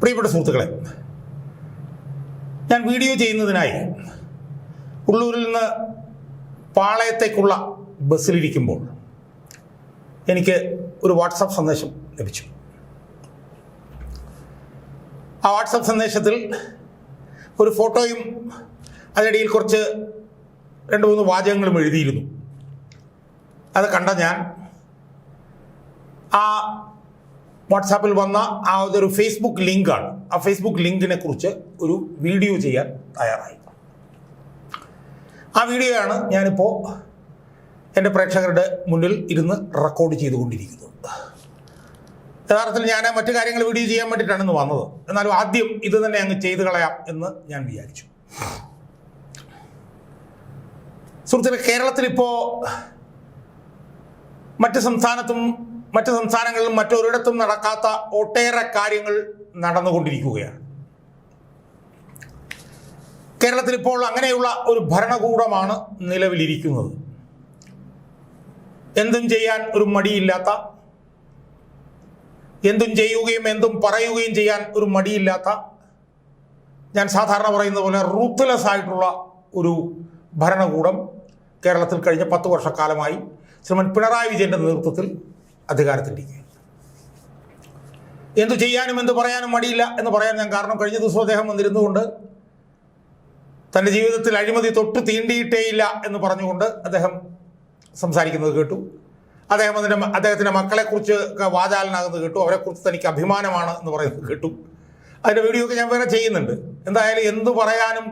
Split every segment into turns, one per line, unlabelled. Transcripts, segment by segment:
പ്രിയപ്പെട്ട സുഹൃത്തുക്കളെ ഞാൻ വീഡിയോ ചെയ്യുന്നതിനായി ഉള്ളൂരിൽ നിന്ന് പാളയത്തേക്കുള്ള ബസ്സിലിരിക്കുമ്പോൾ എനിക്ക് ഒരു വാട്സപ്പ് സന്ദേശം ലഭിച്ചു. ആ വാട്സപ്പ് സന്ദേശത്തിൽ ഒരു ഫോട്ടോയും അതിനിടയിൽ കുറച്ച് രണ്ട് മൂന്ന് വാചകങ്ങളും എഴുതിയിരുന്നു. അത് കണ്ട ഞാൻ ആ വാട്സാപ്പിൽ വന്ന ആ ഒരു ഫേസ്ബുക്ക് ലിങ്കാണ്. ആ ഫേസ്ബുക്ക് ലിങ്കിനെ കുറിച്ച് ഒരു വീഡിയോ ചെയ്യാൻ തയ്യാറായി. ആ വീഡിയോയാണ് ഞാനിപ്പോൾ എന്റെ പ്രേക്ഷകരുടെ മുന്നിൽ ഇരുന്ന് റെക്കോർഡ് ചെയ്തുകൊണ്ടിരിക്കുന്നത്. യഥാർത്ഥത്തിൽ ഞാൻ മറ്റു കാര്യങ്ങൾ വീഡിയോ ചെയ്യാൻ വേണ്ടിയിട്ടാണ് ഇന്ന് വന്നത്. എന്നാലും ആദ്യം ഇത് തന്നെ അങ്ങ് ചെയ്തു കളയാം എന്ന് ഞാൻ വിചാരിച്ചു. സുഹൃത്തുക്കളെ കേരളത്തിൽ ഇപ്പോൾ മറ്റ് സംസ്ഥാനത്തും മറ്റ് സംസ്ഥാനങ്ങളിലും മറ്റൊരിടത്തും നടക്കാത്ത ഒട്ടേറെ കാര്യങ്ങൾ നടന്നുകൊണ്ടിരിക്കുകയാണ്. കേരളത്തിൽ ഇപ്പോൾ അങ്ങനെയുള്ള ഒരു ഭരണകൂടമാണ് നിലവിലിരിക്കുന്നത്. എന്തും ചെയ്യാൻ ഒരു മടിയില്ലാത്ത എന്തും ചെയ്യുകയും എന്തും പറയുകയും ചെയ്യാൻ ഒരു മടിയില്ലാത്ത ഞാൻ സാധാരണ പറയുന്ന പോലെ റൂത്ത്ലെസ് ആയിട്ടുള്ള ഒരു ഭരണകൂടം കേരളത്തിൽ കഴിഞ്ഞ പത്ത് വർഷക്കാലമായി ശ്രീമൻ പിണറായി വിജയന്റെ നേതൃത്വത്തിൽ അധികാരത്തിലിരിക്കുകയാണ് എന്തു ചെയ്യാനും എന്ത് പറയാനും മടിയില്ല എന്ന് പറയാൻ ഞാൻ കാരണം കഴിഞ്ഞ ദിവസം അദ്ദേഹം വന്നിരുന്നുകൊണ്ട് തന്റെ ജീവിതത്തിൽ അഴിമതി തൊട്ട് തീണ്ടിയിട്ടേയില്ല എന്ന് പറഞ്ഞുകൊണ്ട് അദ്ദേഹം സംസാരിക്കുന്നത് കേട്ടു. അദ്ദേഹം അതിന്റെ അദ്ദേഹത്തിന്റെ മക്കളെക്കുറിച്ച് വാചാലനാകുന്നത് കേട്ടു. അവരെക്കുറിച്ച് തനിക്ക് അഭിമാനമാണ് എന്ന് പറയുന്നത് കേട്ടു. അതിന്റെ വീഡിയോ ഒക്കെ ഞാൻ വേറെ ചെയ്യുന്നുണ്ട്. എന്തായാലും എന്തു പറയാനും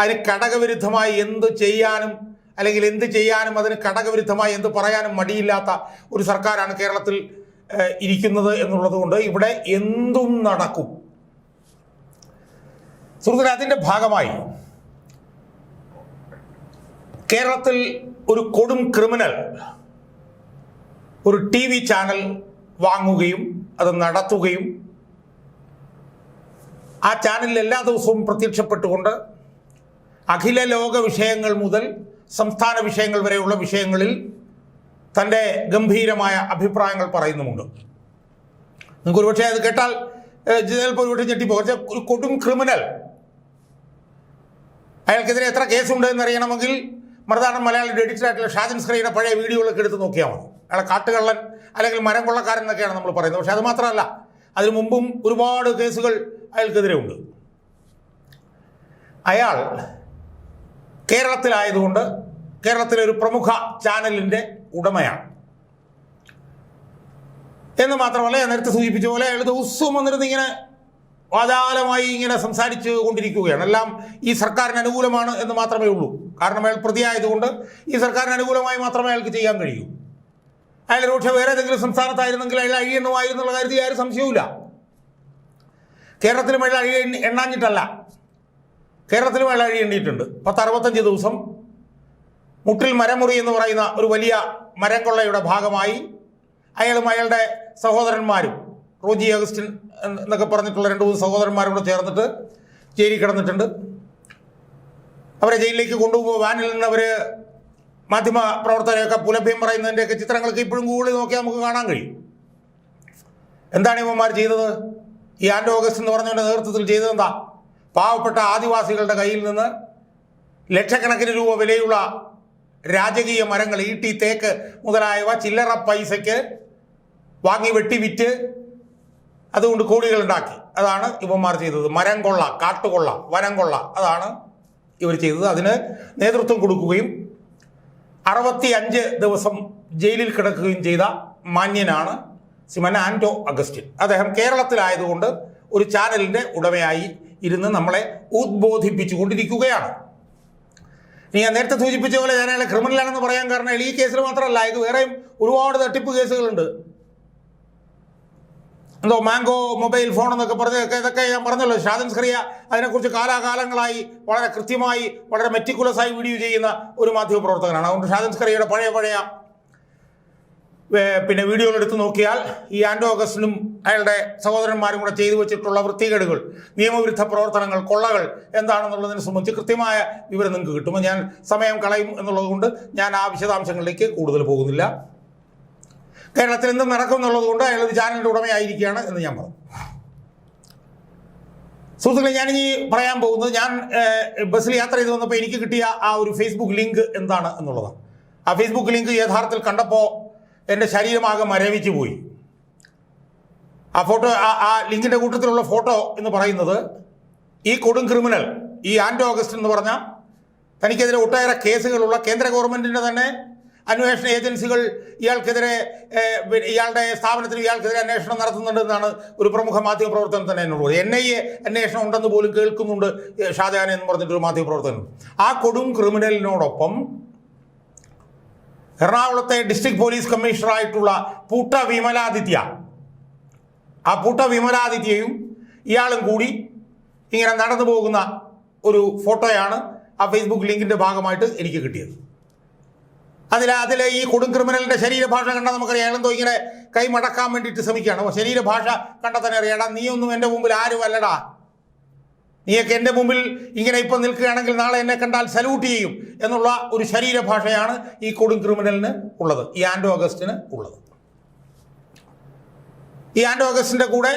അതിന് ഘടകവിരുദ്ധമായി എന്ത് ചെയ്യാനും അല്ലെങ്കിൽ എന്ത് ചെയ്യാനും അതിന് ഘടകവിരുദ്ധമായി എന്ത് പറയാനും മടിയില്ലാത്ത ഒരു സർക്കാരാണ് കേരളത്തിൽ ഇരിക്കുന്നത് എന്നുള്ളത് കൊണ്ട് ഇവിടെ എന്തും നടക്കും. സുഹൃത്തുക്കളെ അതിന്റെ ഭാഗമായി കേരളത്തിൽ ഒരു കൊടും ക്രിമിനൽ ഒരു ടി വി ചാനൽ വാങ്ങുകയും അത് നടത്തുകയും ആ ചാനലിൽ എല്ലാ ദിവസവും പ്രത്യക്ഷപ്പെട്ടുകൊണ്ട് അഖില ലോക വിഷയങ്ങൾ മുതൽ സംസ്ഥാന വിഷയങ്ങൾ വരെയുള്ള വിഷയങ്ങളിൽ തന്റെ ഗംഭീരമായ അഭിപ്രായങ്ങൾ പറയുന്നുമുണ്ട്. നിങ്ങൾക്ക് ഒരുപക്ഷെ അത് കേട്ടാൽ ചിലപ്പോൾ ഒരുപക്ഷെ ഞെട്ടിപ്പോ ഒരു കൊടും ക്രിമിനൽ. അയാൾക്കെതിരെ എത്ര കേസുണ്ട് എന്നറിയണമെങ്കിൽ മറുനാടൻ മലയാളിയുടെ എഡിറ്ററായിട്ടുള്ള ഷാജൻ സ്ക്രീയുടെ പഴയ വീഡിയോകളൊക്കെ എടുത്ത് നോക്കിയാൽ മതി. അയാളെ കാട്ടുകള്ളൻ അല്ലെങ്കിൽ മരം കൊള്ളക്കാരൻ എന്നൊക്കെയാണ് നമ്മൾ പറയുന്നത്. പക്ഷെ അത് മാത്രമല്ല അതിനു മുമ്പും ഒരുപാട് കേസുകൾ അയാൾക്കെതിരെ ഉണ്ട്. അയാൾ കേരളത്തിലായതുകൊണ്ട് കേരളത്തിലെ ഒരു പ്രമുഖ ചാനലിന്റെ ഉടമയാണ്. എന്ന് മാത്രമല്ല ഞാൻ നേരത്തെ സൂചിപ്പിച്ച പോലെ അയാൾ ദിവസവും വന്നിരുന്ന് ഇങ്ങനെ വാചാലമായി ഇങ്ങനെ സംസാരിച്ചു കൊണ്ടിരിക്കുകയാണ്. എല്ലാം ഈ സർക്കാരിന് അനുകൂലമാണ് എന്ന് മാത്രമേ ഉള്ളൂ. കാരണം അയാൾ പ്രതിയായതുകൊണ്ട് ഈ സർക്കാരിന് അനുകൂലമായി മാത്രമേ അയാൾക്ക് ചെയ്യാൻ കഴിയൂ. അയാൾ ഒരുപക്ഷെ വേറെ ഏതെങ്കിലും സംസ്ഥാനത്തായിരുന്നെങ്കിൽ അയാൾ അഴിയെണ്ണമായിരുന്നുള്ള കാര്യത്തിൽ ആരും സംശയവുമില്ല. കേരളത്തിലും അയാൾ അഴി എണ്ണാഞ്ഞിട്ടല്ല. കേരളത്തിലും മഴ അഴി എണ്ണിയിട്ടുണ്ട്. പത്ത് അറുപത്തഞ്ച് ദിവസം മുട്ടിൽ മരമുറി എന്ന് പറയുന്ന ഒരു വലിയ മരക്കൊള്ളയുടെ ഭാഗമായി അയാളും അയാളുടെ സഹോദരന്മാരും റോജി അഗസ്റ്റിൻ എന്നൊക്കെ പറഞ്ഞിട്ടുള്ള രണ്ട് മൂന്ന് സഹോദരന്മാരും കൂടെ ചേർന്നിട്ട് ജയിലിൽ കിടന്നിട്ടുണ്ട്. അവരെ ജയിലിലേക്ക് കൊണ്ടുപോകുമ്പോൾ വാനിൽ നിന്ന് അവർ മാധ്യമ പ്രവർത്തകരെയൊക്കെ പുലഭ്യം പറയുന്നതിന്റെയൊക്കെ ചിത്രങ്ങളൊക്കെ ഇപ്പോഴും ഗൂഗിളിൽ നോക്കിയാൽ നമുക്ക് കാണാൻ കഴിയും. എന്താണ് ഇവന്മാർ ചെയ്തത്? ഈ ആൻഡ് ഓഗസ്റ്റ് എന്ന് പറഞ്ഞവന്റെ നേതൃത്വത്തിൽ ചെയ്തത് എന്താ? പാവപ്പെട്ട ആദിവാസികളുടെ കയ്യിൽ നിന്ന് ലക്ഷക്കണക്കിന് രൂപ വിലയുള്ള രാജകീയ മരങ്ങൾ ഈട്ടി തേക്ക് മുതലായവ ചില്ലറ പൈസയ്ക്ക് വാങ്ങി വെട്ടി വിറ്റ് അതുകൊണ്ട് കോടികൾ ഉണ്ടാക്കി. അതാണ് ഇവന്മാർ ചെയ്തത്. മരം കൊള്ള കാട്ടുകൊള്ള വനം കൊള്ള. അതാണ് ഇവർ ചെയ്തത്. അതിന് നേതൃത്വം കൊടുക്കുകയും അറുപത്തി അഞ്ച് ദിവസം ജയിലിൽ കിടക്കുകയും ചെയ്ത മാന്യനാണ് സിമൻ ആന്റോ അഗസ്റ്റിൻ. അദ്ദേഹം കേരളത്തിലായതുകൊണ്ട് ഒരു ചാനലിന്റെ ഉടമയായി ഇരുന്ന് നമ്മളെ ഉദ്ബോധിപ്പിച്ചുകൊണ്ടിരിക്കുകയാണ്. ഇനി ഞാൻ നേരത്തെ സൂചിപ്പിച്ച പോലെ ഞാൻ അയാളെ ക്രിമിനലാണെന്ന് പറയാൻ കാരണം ഈ കേസിൽ മാത്രമല്ല ഇത് വേറെയും ഒരുപാട് തട്ടിപ്പ് കേസുകളുണ്ട്. എന്തോ മാംഗോ മൊബൈൽ ഫോൺ എന്നൊക്കെ പറഞ്ഞ ഇതൊക്കെ ഞാൻ പറഞ്ഞല്ലോ. ഷാദൻ സ്ക്രിയ അതിനെക്കുറിച്ച് കാലാകാലങ്ങളായി വളരെ കൃത്യമായി വളരെ മെറ്റിക്കുലസ് ആയി വീഡിയോ ചെയ്യുന്ന ഒരു മാധ്യമ പ്രവർത്തകനാണ് അതുകൊണ്ട് ഷാദൻ സ്ക്രിയയുടെ പഴയ പഴയ പിന്നെ വീഡിയോകൾ എടുത്ത് നോക്കിയാൽ ഈ ആൻഡോ ഓഗസ്റ്റിനും അയാളുടെ സഹോദരന്മാരും കൂടെ ചെയ്തു വെച്ചിട്ടുള്ള വൃത്തികേടുകൾ നിയമവിരുദ്ധ പ്രവർത്തനങ്ങൾ കൊള്ളകൾ എന്താണെന്നുള്ളതിനെ സംബന്ധിച്ച് കൃത്യമായ വിവരം നിങ്ങൾക്ക് കിട്ടുമ്പോൾ ഞാൻ സമയം കളയും എന്നുള്ളതുകൊണ്ട് ഞാൻ ആ വിശദാംശങ്ങളിലേക്ക് കൂടുതൽ പോകുന്നില്ല. കേരളത്തിൽ എന്തും നടക്കും എന്നുള്ളതുകൊണ്ട് അയാൾ ഒരു ചാനലിന്റെ ഉടമയായിരിക്കുകയാണ് എന്ന് ഞാൻ പറഞ്ഞു. സുഹൃത്തുക്കളെ ഞാനിനി പറയാൻ പോകുന്നത് ഞാൻ ബസ്സിൽ യാത്ര ചെയ്ത് വന്നപ്പോൾ എനിക്ക് കിട്ടിയ ആ ഒരു ഫേസ്ബുക്ക് ലിങ്ക് എന്താണ് എന്നുള്ളതാണ്. ആ ഫേസ്ബുക്ക് ലിങ്ക് യഥാർത്ഥത്തിൽ കണ്ടപ്പോൾ എന്റെ ശരീരമാകെ മരവിച്ച് പോയി. ആ ഫോട്ടോ ആ ആ ലിങ്കിന്റെ കൂട്ടത്തിലുള്ള ഫോട്ടോ എന്ന് പറയുന്നത് ഈ കൊടും ക്രിമിനൽ ഈ ആൻഡോ ഓഗസ്റ്റ് എന്ന് പറഞ്ഞ തനിക്കെതിരെ ഒട്ടേറെ കേസുകളുള്ള കേന്ദ്ര ഗവൺമെന്റിന്റെ തന്നെ അന്വേഷണ ഏജൻസികൾ ഇയാൾക്കെതിരെ ഇയാളുടെ സ്ഥാപനത്തിൽ ഇയാൾക്കെതിരെ അന്വേഷണം നടത്തുന്നുണ്ടെന്നാണ് ഒരു പ്രമുഖ മാധ്യമ പ്രവർത്തനം തന്നെ എന്നോട് എൻ ഐ എ അന്വേഷണം ഉണ്ടെന്ന് പോലും കേൾക്കുന്നുണ്ട് ഷാജഹാനെന്ന് പറഞ്ഞിട്ടൊരു മാധ്യമ പ്രവർത്തനം ആ കൊടും ക്രിമിനലിനോടൊപ്പം എറണാകുളത്തെ ഡിസ്ട്രിക്ട് പോലീസ് കമ്മീഷണറായിട്ടുള്ള പൂട്ട വിമലാദിത്യ. ആ പൂട്ട വിമലാദിത്യയും ഇയാളും കൂടി ഇങ്ങനെ നടന്നു പോകുന്ന ഒരു ഫോട്ടോയാണ് ആ ഫേസ്ബുക്ക് ലിങ്കിന്റെ ഭാഗമായിട്ട് എനിക്ക് കിട്ടിയത്. അതിൽ അതിൽ ഈ കൊടും ക്രിമിനലിന്റെ ശരീരഭാഷ കണ്ടാൽ നമുക്കറിയാം. എന്തോ ഇങ്ങനെ കൈ മടക്കാൻ വേണ്ടിയിട്ട് ശ്രമിക്കുകയാണ്. ശരീരഭാഷ കണ്ടാൽ തന്നെ അറിയാടാ നീ ഒന്നും എന്റെ മുമ്പിൽ ആരും അല്ലടാ നീയൊക്കെ എന്റെ മുമ്പിൽ ഇങ്ങനെ ഇപ്പം നിൽക്കുകയാണെങ്കിൽ നാളെ എന്നെ കണ്ടാൽ സല്യൂട്ട് ചെയ്യും എന്നുള്ള ഒരു ശരീരഭാഷയാണ് ഈ കൊടും ക്രിമിനലിന് ഉള്ളത് ഈ ആൻഡോ ഓഗസ്റ്റിന് ഉള്ളത്. ഈ ആൻഡോ ഓഗസ്റ്റിന്റെ കൂടെ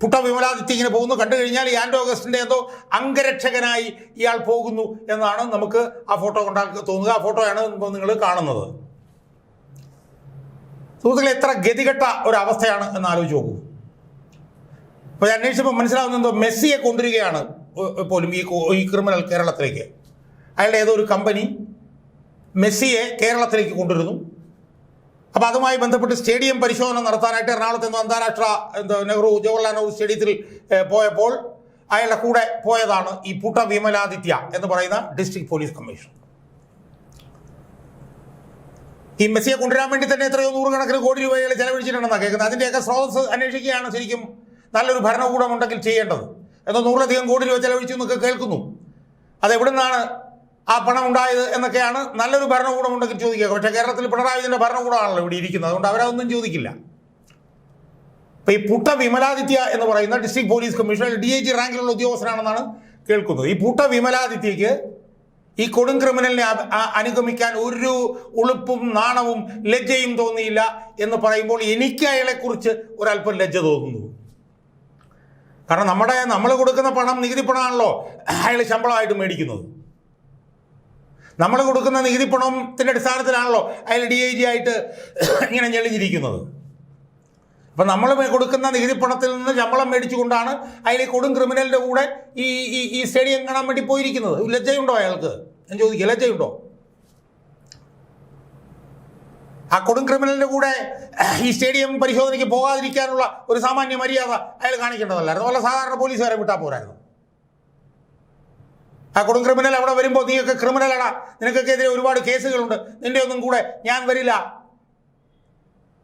പുട്ട വിമലാദിത്യ ഇങ്ങനെ പോകുന്നു. കണ്ടു കഴിഞ്ഞാൽ ഈ ആൻഡോ ഓഗസ്റ്റിന്റെ എന്തോ അംഗരക്ഷകനായി ഇയാൾ പോകുന്നു എന്നാണ് നമുക്ക് ആ ഫോട്ടോ കൊണ്ടാൽ തോന്നുക. ആ ഫോട്ടോയാണ് നിങ്ങൾ കാണുന്നത്. സുഹൃത്തുക്കളെ എത്ര ഗതികെട്ട ഒരു അവസ്ഥയാണ് എന്ന് ആലോചിച്ച് നോക്കൂ. അപ്പോൾ അന്വേഷിച്ചപ്പോൾ മനസ്സിലാവുന്നത് എന്തോ മെസ്സിയെ കൊണ്ടുവരികയാണ്. പോലും ഈ ഈ ക്രിമിനൽ കേരളത്തിലേക്ക്. അയാളുടെ ഏതോ ഒരു കമ്പനി മെസ്സിയെ കേരളത്തിലേക്ക് കൊണ്ടുവരുന്നു. അപ്പോൾ അതുമായി ബന്ധപ്പെട്ട് സ്റ്റേഡിയം പരിശോധന നടത്താനായിട്ട് എറണാകുളത്ത് നിന്ന് അന്താരാഷ്ട്ര നെഹ്റു ജവഹർലാൽ നെഹ്റു സ്റ്റേഡിയത്തിൽ പോയപ്പോൾ അയാളുടെ കൂടെ പോയതാണ് ഈ പുട്ട വിമലാദിത്യ എന്ന് പറയുന്ന ഡിസ്ട്രിക്ട് പോലീസ് കമ്മീഷണർ ഈ മെസ്സിയെ കൊണ്ടുവരാൻ വേണ്ടി തന്നെ എത്രയോ നൂറുകണക്കിന് കോടി രൂപകൾ ചെലവഴിച്ചിട്ടുണ്ടെന്നാണ് കേൾക്കുന്നത്. അതിന്റെയൊക്കെ സ്രോതസ് അന്വേഷിക്കുകയാണ് ശരിക്കും നല്ലൊരു ഭരണകൂടം ഉണ്ടെങ്കിൽ ചെയ്യേണ്ടത്. എന്നോ നൂറിലധികം കോടി രൂപ ചെലവഴിച്ചു എന്നൊക്കെ കേൾക്കുന്നു. അതെവിടെ നിന്നാണ് ആ പണം ഉണ്ടായത് എന്നൊക്കെയാണ് നല്ലൊരു ഭരണകൂടം ഉണ്ടെങ്കിൽ ചോദിക്കുക. പക്ഷേ കേരളത്തിൽ പിണറായി വിജയന്റെ ഭരണകൂടമാണല്ലോ ഇവിടെ ഇരിക്കുന്നത്. അതുകൊണ്ട് അവരതൊന്നും ചോദിക്കില്ല. അപ്പം ഈ പുട്ട വിമലാദിത്യ എന്ന് പറയുന്ന district police commissioner D I G റാങ്കിലുള്ള ഉദ്യോഗസ്ഥനാണെന്നാണ് കേൾക്കുന്നത്. ഈ പുട്ട വിമലാദിത്യക്ക് ഈ കൊടും ക്രിമിനലിനെ അനുഗമിക്കാൻ ഒരു ഉളുപ്പും നാണവും ലജ്ജയും തോന്നിയില്ല എന്ന് പറയുമ്പോൾ എനിക്ക് അയാളെക്കുറിച്ച് ഒരല്പം ലജ്ജ തോന്നുന്നു. കാരണം നമ്മുടെ നമ്മൾ കൊടുക്കുന്ന പണം നികുതി പണമാണല്ലോ അയാൾ ശമ്പളമായിട്ട് മേടിക്കുന്നത്. നമ്മൾ കൊടുക്കുന്ന നികുതി പണത്തിന്റെ അടിസ്ഥാനത്തിലാണല്ലോ അയാൾ ഡി ഐ ജി ആയിട്ട് ഇങ്ങനെ ഞെളിഞ്ഞിരിക്കുന്നത്. അപ്പം നമ്മൾ കൊടുക്കുന്ന നികുതി പണത്തിൽ നിന്ന് ശമ്പളം മേടിച്ചുകൊണ്ടാണ് അയാൾ ഈ കൊടും ക്രിമിനലിന്റെ കൂടെ ഈ ഈ സ്റ്റേഡിയം കാണാൻ വേണ്ടി പോയിരിക്കുന്നത്. ലജ്ജയുണ്ടോ അയാൾക്ക്? ഞാൻ ചോദിക്കുക ലജ്ജയുണ്ടോ? ആ കൊടും ക്രിമിനലിന്റെ കൂടെ ഈ സ്റ്റേഡിയം പരിശോധനയ്ക്ക് പോകാതിരിക്കാനുള്ള ഒരു സാമാന്യ മര്യാദ അയാൾ കാണിക്കേണ്ടതല്ലായിരുന്നു. വല്ല സാധാരണ പോലീസുകാരെ വിട്ടാൽ പോരായിരുന്നു. ആ കൊടും ക്രിമിനൽ അവിടെ വരുമ്പോൾ നീയൊക്കെ ക്രിമിനലാടാ നിനക്കൊക്കെ എതിരെ ഒരുപാട് കേസുകളുണ്ട്. നിന്റെ ഒന്നും കൂടെ ഞാൻ വരില്ല.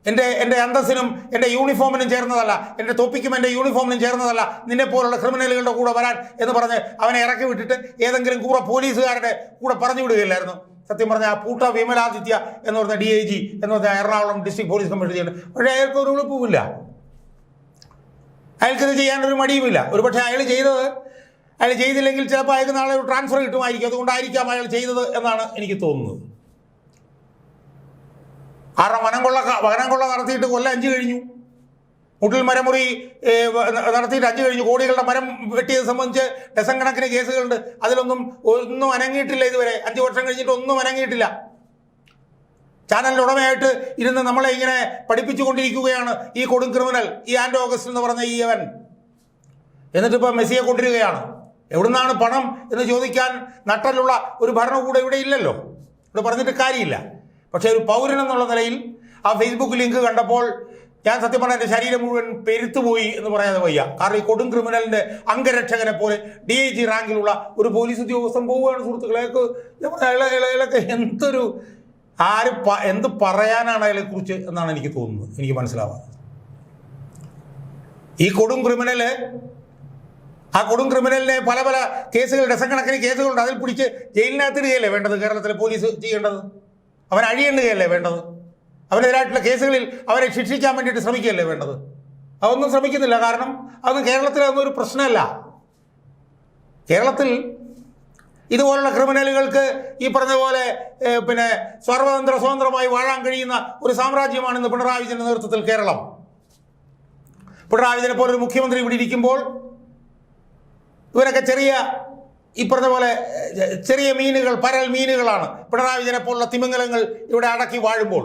എന്റെ എന്റെ അന്തസ്സിനും എന്റെ യൂണിഫോമിനും ചേർന്നതല്ല. എന്റെ തൊപ്പിക്കും എന്റെ യൂണിഫോമിനും ചേർന്നതല്ല നിന്നെ പോലുള്ള ക്രിമിനലുകളുടെ കൂടെ വരാൻ എന്ന് പറഞ്ഞ് അവനെ ഇറക്കി വിട്ടിട്ട് ഏതെങ്കിലും കൂടെ പോലീസുകാരുടെ കൂടെ പറഞ്ഞു വിടുകയില്ലായിരുന്നു. സത്യം പറഞ്ഞ ആ പൂട്ട വിമലാദിത്യ എന്ന് പറഞ്ഞ ഡി ഐ ജി എന്ന് പറഞ്ഞ എറണാകുളം ഡിസ്ട്രിക്ട് പോലീസ് കമ്മീഷണർ പക്ഷേ അയാൾക്ക് ഒരു എളുപ്പവുമില്ല അയാൾക്കിത് ചെയ്യാനൊരു മടിയുമില്ല. ഒരു പക്ഷേ അയാൾ ചെയ്തത് അയാൾ ചെയ്തില്ലെങ്കിൽ ചിലപ്പോൾ അയാൾക്ക് നാളെ ഒരു ട്രാൻസ്ഫർ കിട്ടുമായിരിക്കും. അതുകൊണ്ടായിരിക്കാം അയാൾ ചെയ്തത് എന്നാണ് എനിക്ക് തോന്നുന്നത്. കാരണം വനം കൊള്ള വനം കൊള്ള നടത്തിയിട്ട് കൊല്ലം അഞ്ച് കഴിഞ്ഞു. മുട്ടിൽ മരമുറി നടത്തിയിട്ട് അഞ്ച് കഴിഞ്ഞു. കോടികളുടെ മരം വെട്ടിയത് സംബന്ധിച്ച് ഡസൻ കണക്കിന് കേസുകളുണ്ട്. അതിലൊന്നും ഒന്നും അനങ്ങിയിട്ടില്ല ഇതുവരെ. അഞ്ച് വർഷം കഴിഞ്ഞിട്ട് ഒന്നും അനങ്ങിയിട്ടില്ല. ചാനലിന്റെ ഉടമയായിട്ട് ഇരുന്ന് നമ്മളെ ഇങ്ങനെ പഠിപ്പിച്ചുകൊണ്ടിരിക്കുകയാണ് ഈ കൊടും ക്രിമിനൽ ഈ ആൻഡ് ഓഗസ്റ്റ് എന്ന് പറഞ്ഞ ഈ അവൻ എന്നിട്ടിപ്പോൾ മെസ്സിയെ കൊണ്ടിരിക്കുകയാണ് എവിടുന്നാണ് പണം എന്ന് ചോദിക്കാൻ നട്ടലുള്ള ഒരു ഭരണകൂടം ഇവിടെ ഇല്ലല്ലോ. ഇവിടെ പറഞ്ഞിട്ട് കാര്യമില്ല. പക്ഷേ ഒരു പൗരൻ എന്നുള്ള നിലയിൽ ആ ഫേസ്ബുക്ക് ലിങ്ക് കണ്ടപ്പോൾ ഞാൻ സത്യം പറഞ്ഞാൽ എന്റെ ശരീരം മുഴുവൻ പെരുത്തുപോയി എന്ന് പറയാതെ വയ്യ. കാരണം ഈ കൊടും ക്രിമിനലിന്റെ അംഗരക്ഷകനെ പോലെ ഡി ഐ ജി റാങ്കിലുള്ള ഒരു പോലീസ് ഉദ്യോഗസ്ഥൻ പോവുകയാണ് സുഹൃത്തുക്കളെ. അയാൾക്ക് ഞാൻ പറഞ്ഞ അയാളെ- അയാളെ- അയാളൊക്കെ എന്തൊരു ആര് എന്ത് പറയാനാണ് അയാളെക്കുറിച്ച് എന്നാണ് എനിക്ക് തോന്നുന്നത്. എനിക്ക് മനസ്സിലാവാത്തത്. ഈ കൊടും ക്രിമിനൽ ആ കൊടും ക്രിമിനലിനെ പല പല കേസുകൾ ഡസൻ കണക്കിന് കേസുകളുണ്ട്. അതിൽ പിടിച്ച് ജയിലിനകത്തിടുകയല്ലേ വേണ്ടത്? കേരളത്തിലെ പോലീസ് ചെയ്യേണ്ടത്? അവൻ അഴിയേണ്ടുകയല്ലേ വേണ്ടത്? അവനെതിരായിട്ടുള്ള കേസുകളിൽ അവരെ ശിക്ഷിക്കാൻ വേണ്ടിയിട്ട് ശ്രമിക്കുകയല്ലേ വേണ്ടത്? അതൊന്നും ശ്രമിക്കുന്നില്ല. കാരണം അത് കേരളത്തിൽ അതൊന്നും ഒരു പ്രശ്നമല്ല. കേരളത്തിൽ ഇതുപോലുള്ള ക്രിമിനലുകൾക്ക് ഈ പറഞ്ഞ പോലെ പിന്നെ സ്വർവതന്ത്ര സ്വതന്ത്രമായി വാഴാൻ കഴിയുന്ന ഒരു സാമ്രാജ്യമാണ് ഇന്ന് പിണറായി വിജയന്റെ നേതൃത്വത്തിൽ കേരളം. പിണറായി വിജയനെ പോലെ ഒരു മുഖ്യമന്ത്രി ഇവിടെ ഇരിക്കുമ്പോൾ ഇവരൊക്കെ ചെറിയ ഈ പറഞ്ഞ പോലെ ചെറിയ മീനുകൾ പരൽ മീനുകളാണ്. പിണറായി വിജയനെ പോലുള്ള തിമിംഗലങ്ങൾ ഇവിടെ അടക്കി വാഴുമ്പോൾ.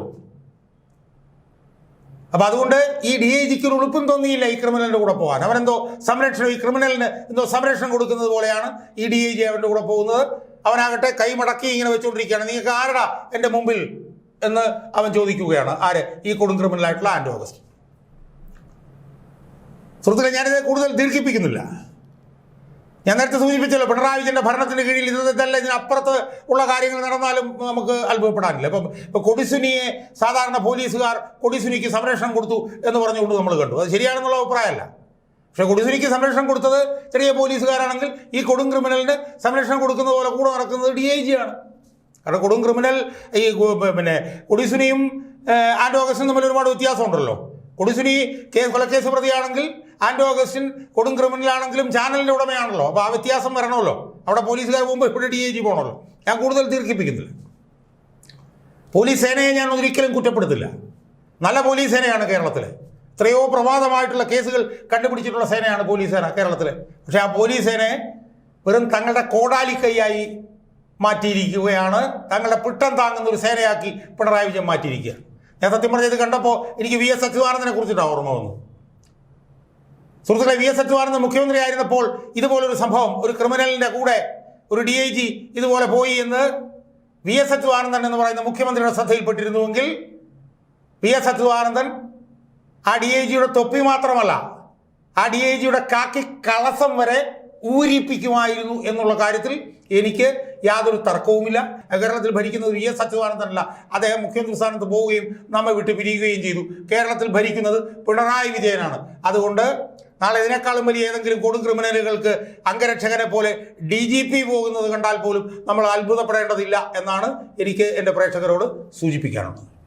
അപ്പൊ അതുകൊണ്ട് ഈ ഡി ഐ ജിക്ക് ഉളുപ്പും തോന്നിയില്ല ഈ ക്രിമിനലിന്റെ കൂടെ പോകാൻ. അവനെന്തോ സംരക്ഷണം ഈ ക്രിമിനലിന് എന്തോ സംരക്ഷണം കൊടുക്കുന്നത് പോലെയാണ് ഈ ഡി ഐ ജി അവന്റെ കൂടെ പോകുന്നത്. അവനാകട്ടെ കൈ മടക്കി ഇങ്ങനെ വെച്ചുകൊണ്ടിരിക്കുകയാണ്. നിങ്ങൾക്ക് ആരടാ എന്റെ മുമ്പിൽ എന്ന് അവൻ ചോദിക്കുകയാണ്. ആര്? ഈ കൊടും ക്രിമിനലായിട്ടുള്ള ആൻഡ് ഓഗസ്റ്റ് സുഹൃത്തുക്കളെ ഞാനിത് കൂടുതൽ ദീർഘിപ്പിക്കുന്നില്ല. ഞാൻ നേരത്തെ സൂചിപ്പിച്ചല്ലോ പിണറായി വിജയന്റെ ഭരണത്തിന് കീഴിൽ ഇന്നത്തെ ഇതല്ല ഇതിനപ്പുറത്ത് ഉള്ള കാര്യങ്ങൾ നടന്നാലും നമുക്ക് അത്ഭുതപ്പെടാനില്ല. ഇപ്പം ഇപ്പം കൊടിസുനിയെ സാധാരണ പോലീസുകാർ കൊടിസുനിക്ക് സംരക്ഷണം കൊടുത്തു എന്ന് പറഞ്ഞുകൊണ്ട് നമ്മൾ കണ്ടു. അത് ശരിയാണെന്നുള്ള അഭിപ്രായമല്ല. പക്ഷെ കൊടിസുനിക്ക് സംരക്ഷണം കൊടുത്തത് ചെറിയ പോലീസുകാരാണെങ്കിൽ ഈ കൊടും ക്രിമിനലിന് സംരക്ഷണം കൊടുക്കുന്ന പോലെ കൂടെ നടക്കുന്നത് ഡി ഐ ജി ആണ്. കാരണം കൊടും ക്രിമിനൽ ഈ പിന്നെ കൊടിസുനിയും ആൻഡ് ഓഗസ്റ്റും തമ്മിൽ ഒരുപാട് വ്യത്യാസമുണ്ടല്ലോ. കൊടിസുനി കേസ് കൊലക്കേസ് പ്രതിയാണെങ്കിൽ ആൻഡ് ഓഗസ്റ്റിൻ കൊടും ക്രിമിനൽ ആണെങ്കിലും ചാനലിന്റെ ഉടമയാണല്ലോ. അപ്പോൾ ആ വ്യത്യാസം വരണമല്ലോ. അവിടെ പോലീസുകാർ പോകുമ്പോൾ ഇവിടെ ഡി ഐ ജി പോകണമല്ലോ ഞാൻ കൂടുതൽ ദീർഘിപ്പിക്കുന്നില്ല. പോലീസ് സേനയെ ഞാൻ ഒരിക്കലും കുറ്റപ്പെടുത്തില്ല. നല്ല പോലീസ് സേനയാണ് കേരളത്തിൽ എത്രയോ പ്രമാദമായിട്ടുള്ള കേസുകൾ കണ്ടുപിടിച്ചിട്ടുള്ള സേനയാണ് പോലീസ് സേന കേരളത്തിൽ പക്ഷേ ആ പോലീസ് സേനയെ വെറും തങ്ങളുടെ കോടാലി കൈയായി മാറ്റിയിരിക്കുകയാണ്. തങ്ങളുടെ പിട്ടം താങ്ങുന്ന ഒരു സേനയാക്കി പിണറായി വിജയൻ മാറ്റിയിരിക്കുക ഞാൻ സത്യം പറഞ്ഞത് കണ്ടപ്പോൾ എനിക്ക് വി എസ് അച്യുതാനന്ദനെ കുറിച്ചിട്ടാണ് ഓർമ്മ വന്നു സുഹൃത്തുക്കളെ വി എസ് അച്യുതാനന്ദൻ മുഖ്യമന്ത്രി ആയിരുന്നപ്പോൾ ഇതുപോലൊരു സംഭവം ഒരു ക്രിമിനലിന്റെ കൂടെ ഒരു ഡി ഐ ജി ഇതുപോലെ പോയി എന്ന് വി എസ് അച്യുതാനന്ദൻ എന്ന് പറയുന്ന മുഖ്യമന്ത്രിയുടെ ശ്രദ്ധയിൽപ്പെട്ടിരുന്നുവെങ്കിൽ വി എസ് അച്യുതാനന്ദൻ ആ ഡി ഐ ജിയുടെ തൊപ്പി മാത്രമല്ല ആ ഡി ഐ ജിയുടെ കാക്കി കളസം വരെ ഊരിപ്പിക്കുമായിരുന്നു എന്നുള്ള കാര്യത്തിൽ എനിക്ക് യാതൊരു തർക്കവുമില്ല. കേരളത്തിൽ ഭരിക്കുന്നത് വി എസ് അച്യുതാനന്ദനല്ല അദ്ദേഹം മുഖ്യമന്ത്രി സ്ഥാനത്ത് പോവുകയും നമ്മെ വിട്ട് പിരിയുകയും ചെയ്തു. കേരളത്തിൽ ഭരിക്കുന്നത് പിണറായി വിജയനാണ്. അതുകൊണ്ട് നാളെ ഇതിനേക്കാളും വലിയ ഏതെങ്കിലും കൊടും ക്രിമിനലുകൾക്ക് അംഗരക്ഷകനെ പോലെ ഡി ജി പി പോകുന്നത് കണ്ടാൽ പോലും നമ്മൾ അത്ഭുതപ്പെടേണ്ടതില്ല എന്നാണ് എനിക്ക് എന്റെ പ്രേക്ഷകരോട് സൂചിപ്പിക്കാനുള്ളത്.